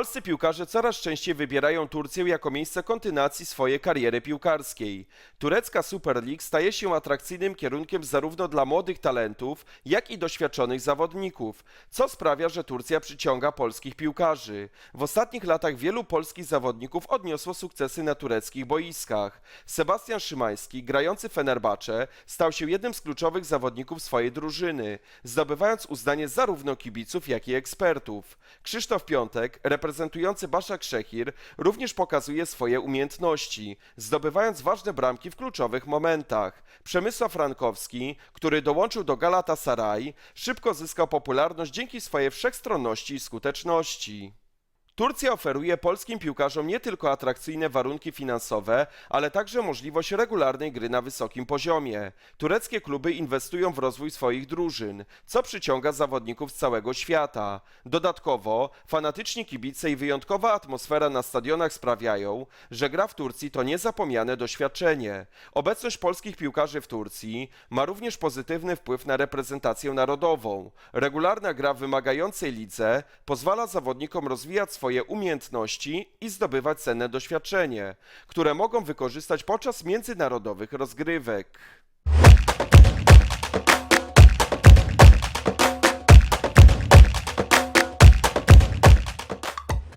Polscy piłkarze coraz częściej wybierają Turcję jako miejsce kontynuacji swojej kariery piłkarskiej. Turecka Super League staje się atrakcyjnym kierunkiem zarówno dla młodych talentów, jak i doświadczonych zawodników, co sprawia, że Turcja przyciąga polskich piłkarzy. W ostatnich latach wielu polskich zawodników odniosło sukcesy na tureckich boiskach. Sebastian Szymański, grający w Fenerbahce, stał się jednym z kluczowych zawodników swojej drużyny, zdobywając uznanie zarówno kibiców, jak i ekspertów. Krzysztof Piątek, reprezentujący Baszak Szechir, również pokazuje swoje umiejętności, zdobywając ważne bramki w kluczowych momentach. Przemysław Frankowski, który dołączył do Galatasaray, szybko zyskał popularność dzięki swojej wszechstronności i skuteczności. Turcja oferuje polskim piłkarzom nie tylko atrakcyjne warunki finansowe, ale także możliwość regularnej gry na wysokim poziomie. Tureckie kluby inwestują w rozwój swoich drużyn, co przyciąga zawodników z całego świata. Dodatkowo, fanatyczni kibice i wyjątkowa atmosfera na stadionach sprawiają, że gra w Turcji to niezapomniane doświadczenie. Obecność polskich piłkarzy w Turcji ma również pozytywny wpływ na reprezentację narodową. Regularna gra w wymagającej lidze pozwala zawodnikom rozwijać swoje umiejętności i zdobywać cenne doświadczenie, które mogą wykorzystać podczas międzynarodowych rozgrywek.